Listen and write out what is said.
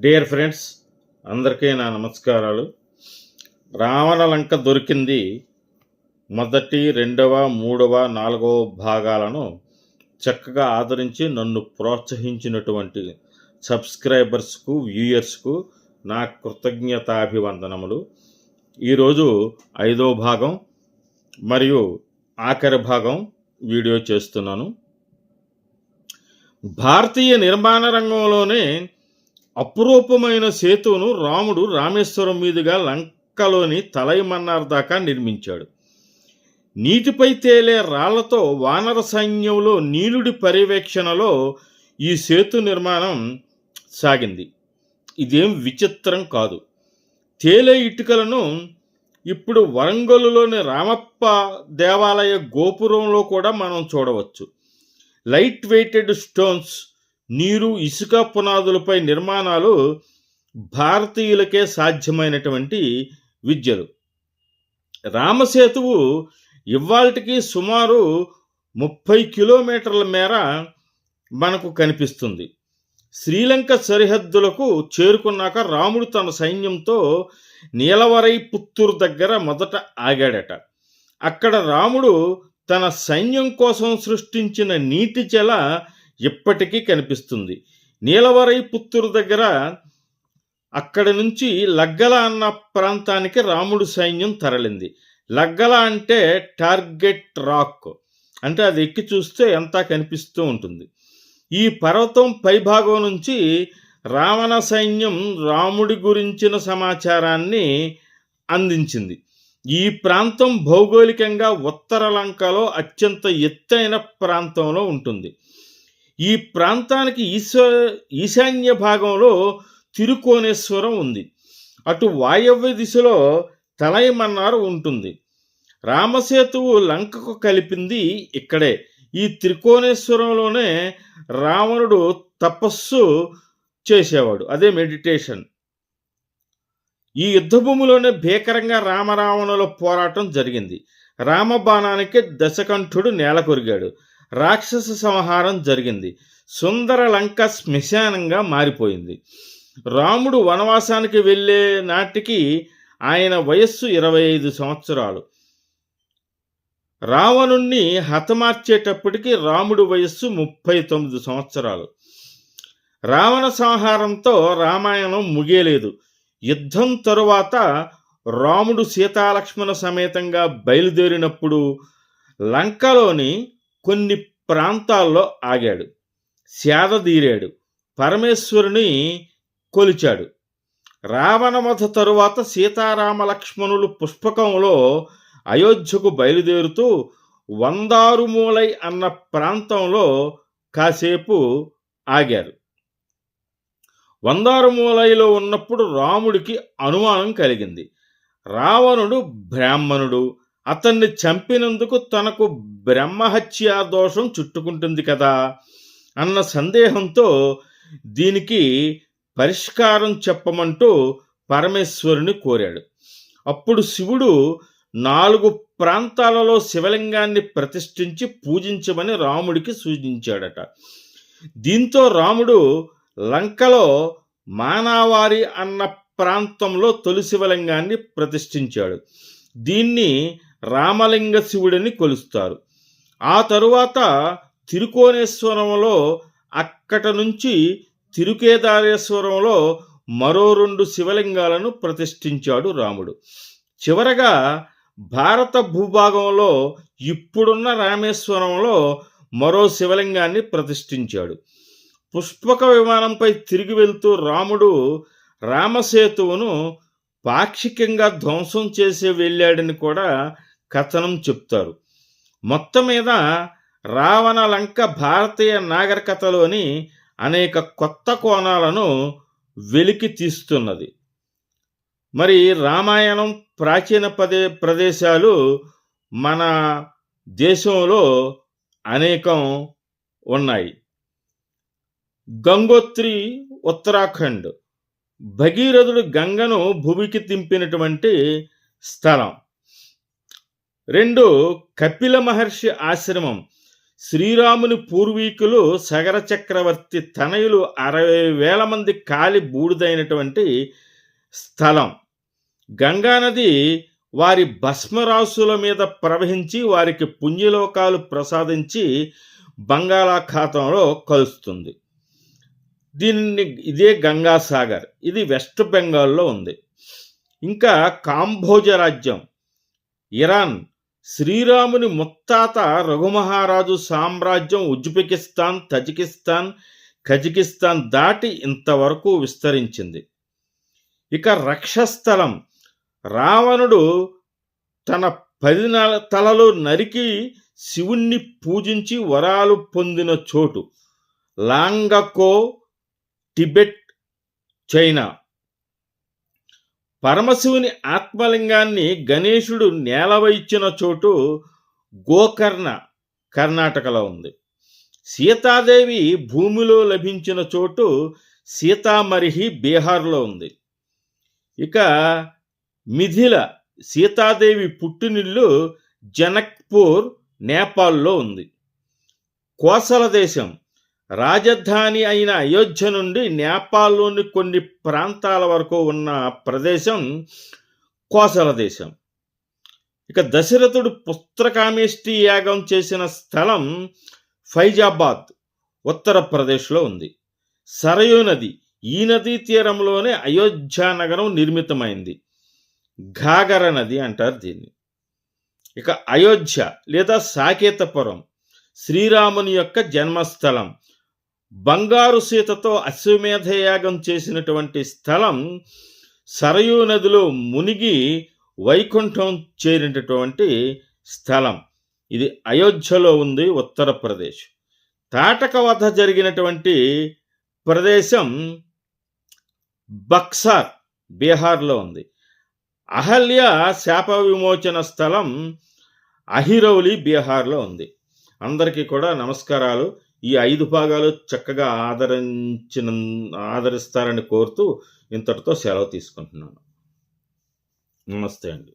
Dear friends అందరికీ నా నమస్కారాలు. రావణ లంక దొరికింది మొదటి రెండవ మూడవ నాలుగవ భాగాలను చక్కగా ఆదరించి నన్ను ప్రోత్సహించినటువంటి సబ్స్క్రైబర్స్కు వ్యూయర్స్కు నా కృతజ్ఞతాభివందనములు. ఈరోజు ఐదవ భాగం మరియు ఆఖరి భాగం వీడియో చేస్తున్నాను. భారతీయ నిర్మాణ రంగంలోనే అపురూపమైన సేతువును రాముడు రామేశ్వరం మీదుగా లంకలోని తలైమన్నార్ దాకా నిర్మించాడు. నీటిపై తేలే రాళ్ళతో వానర సైన్యంలో నీలుడి పర్యవేక్షణలో ఈ సేతు నిర్మాణం సాగింది. ఇదేం విచిత్రం కాదు. తేలే ఇటుకలను ఇప్పుడు వరంగల్లులోని రామప్ప దేవాలయ గోపురంలో కూడా మనం చూడవచ్చు. లైట్ వెయిటెడ్ స్టోన్స్ నీరు ఇసుక పునాదులపై నిర్మాణాలు భారతీయులకే సాధ్యమైనటువంటి విద్యలు. రామసేతువు ఇవాళకి సుమారు ముప్పై కిలోమీటర్ల మేర మనకు కనిపిస్తుంది. శ్రీలంక సరిహద్దులకు చేరుకున్నాక రాముడు తన సైన్యంతో నీలవరై పుత్తూరు దగ్గర మొదట ఆగాడట. అక్కడ రాముడు తన సైన్యం కోసం సృష్టించిన నీటి చెల ఇప్పటికీ కనిపిస్తుంది. నీలవరై పుత్తూరు దగ్గర అక్కడి నుంచి లగ్గల అన్న ప్రాంతానికి రాముడు సైన్యం తరలింది. లగ్గల అంటే టార్గెట్ రాక్. అంటే అది ఎక్కి చూస్తే ఎంత కనిపిస్తూ ఉంటుంది. ఈ పర్వతం పైభాగం నుంచి రావణ సైన్యం రాముడి గురించిన సమాచారాన్ని అందించింది. ఈ ప్రాంతం భౌగోళికంగా ఉత్తర లంకలో అత్యంత ఎత్తైన ప్రాంతంలో ఉంటుంది. ఈ ప్రాంతానికి ఈశా ఈశాన్య భాగంలో తిరుకోనేశ్వరం ఉంది. అటు వాయవ్య దిశలో తలైమన్నారు ఉంటుంది. రామసేతువు లంకకు కలిపింది ఇక్కడే. ఈ త్రికోణేశ్వరంలోనే రావణుడు తపస్సు చేసేవాడు. అదే మెడిటేషన్. ఈ యుద్ధభూమిలోనే భీకరంగా రామరావణుల పోరాటం జరిగింది. రామబాణానికి దశకంఠుడు నేల కొరిగాడు రాక్షస సంహారం జరిగింది. సుందర లంక శ్మశానంగా మారిపోయింది. రాముడు వనవాసానికి వెళ్ళే నాటికి ఆయన వయస్సు ఇరవై ఐదు సంవత్సరాలు. రావణుణ్ణి హతమార్చేటప్పటికి రాముడి వయస్సు ముప్పై తొమ్మిది సంవత్సరాలు. రావణ సంహారంతో రామాయణం ముగియలేదు. యుద్ధం తరువాత రాముడు సీతాలక్ష్మణ సమేతంగా బయలుదేరినప్పుడు లంకలోని కొన్ని ప్రాంతాల్లో ఆగాడు. సేదదీరాడు పరమేశ్వరుని కొలిచాడు. రావణవధ తరువాత సీతారామ లక్ష్మణులు పుష్పకంలో అయోధ్యకు బయలుదేరుతూ వందారుమూలై అన్న ప్రాంతంలో కాసేపు ఆగారు. వందారుమూలైలో ఉన్నప్పుడు రాముడికి అనుమానం కలిగింది. రావణుడు బ్రాహ్మణుడు అతన్ని చంపినందుకు తనకు బ్రహ్మహత్యా దోషం చుట్టుకుంటుంది కదా అన్న సందేహంతో దీనికి పరిష్కారం చెప్పమంటూ పరమేశ్వరుని కోరాడు. అప్పుడు శివుడు నాలుగు ప్రాంతాలలో శివలింగాన్ని ప్రతిష్ఠించి పూజించమని రాముడికి సూచించాడట. దీంతో రాముడు లంకలో మానావారి అన్న ప్రాంతంలో తొలి శివలింగాన్ని ప్రతిష్ఠించాడు. దీన్ని రామలింగ శివుడని కొలుస్తారు. ఆ తరువాత తిరుకోనేశ్వరంలో అక్కట నుంచి తిరుకేదారేశ్వరంలో మరో రెండు శివలింగాలను ప్రతిష్ఠించాడు రాముడు. చివరగా భారత భూభాగంలో ఇప్పుడున్న రామేశ్వరంలో మరో శివలింగాన్ని ప్రతిష్ఠించాడు. పుష్పక విమానంపై తిరిగి వెళ్తూ రాముడు రామసేతువును పాక్షికంగా ధ్వంసం చేసి వెళ్ళాడని కూడా కథనం చెప్తారు. మొత్తం మీద రావణ లంక భారతీయ నాగరికతలోని అనేక కొత్త కోణాలను వెలికి తీస్తున్నది. మరి రామాయణం ప్రాచీన పదే ప్రదేశాలు మన దేశంలో అనేకం ఉన్నాయి. గంగోత్రి ఉత్తరాఖండ్ భగీరథుడు గంగను భూమికి తింపినటువంటి స్థలం. రెండు కపిల మహర్షి ఆశ్రమం. శ్రీరాముని పూర్వీకులు సగర చక్రవర్తి తనయులు అరవై వేల మంది కాలి బూడిదైనటువంటి స్థలం. గంగానది వారి భస్మరాశుల మీద ప్రవహించి వారికి పుణ్యలోకాలు ప్రసాదించి బంగాళాఖాతంలో కలుస్తుంది. దీన్ని ఇదే గంగాసాగర్ ఇది వెస్ట్ బెంగాల్లో ఉంది. ఇంకా కాంభోజ రాజ్యం. ఇరాన్ శ్రీరాముని ముత్తాత రఘుమహారాజు సామ్రాజ్యం ఉజ్బెకిస్తాన్ తజికిస్తాన్ కజకిస్తాన్ దాటి ఇంతవరకు విస్తరించింది. ఇక రక్షస్థలం. రావణుడు తన పది తలలో తలలు నరికి శివుణ్ణి పూజించి వరాలు పొందిన చోటు. లాంగకో టిబెట్ చైనా. పరమశివుని ఆత్మలింగాన్ని గణేశుడు నేలవైచిన చోటు గోకర్ణ కర్ణాటకలో ఉంది. సీతాదేవి భూమిలో లభించిన చోటు సీతామరిహి బీహార్లో ఉంది. ఇక మిథిల సీతాదేవి పుట్టినిల్లు జనక్పూర్ నేపాల్లో ఉంది. కోసల దేశం రాజధాని అయిన అయోధ్య నుండి నేపాల్లోని కొన్ని ప్రాంతాల వరకు ఉన్న ప్రదేశం కోసల దేశం. ఇక దశరథుడు పుస్తకామేష్టి యాగం చేసిన స్థలం ఫైజాబాద్ ఉత్తరప్రదేశ్లో ఉంది. సరయూ నది ఈ నదీ తీరంలోనే అయోధ్య నగరం నిర్మితమైంది. ఘాగర నది అంటారు దీన్ని. ఇక అయోధ్య లేదా సాకేతపురం శ్రీరాముని యొక్క జన్మస్థలం బంగారు సీతతో అశ్వమేధ యాగం చేసినటువంటి స్థలం సరయూ నదిలో మునిగి వైకుంఠం చేరినటువంటి స్థలం. ఇది అయోధ్యలో ఉంది ఉత్తరప్రదేశ్. తాటక వధ జరిగినటువంటి ప్రదేశం బక్సార్ బీహార్లో ఉంది. అహల్య శాప విమోచన స్థలం అహిరౌలి బీహార్లో ఉంది. అందరికీ కూడా నమస్కారాలు. ఈ ఐదు భాగాలు చక్కగా ఆదరించిన ఆదరిస్తారని కోరుతూ ఇంతటితో సెలవు తీసుకుంటున్నాను. నమస్తే అండి.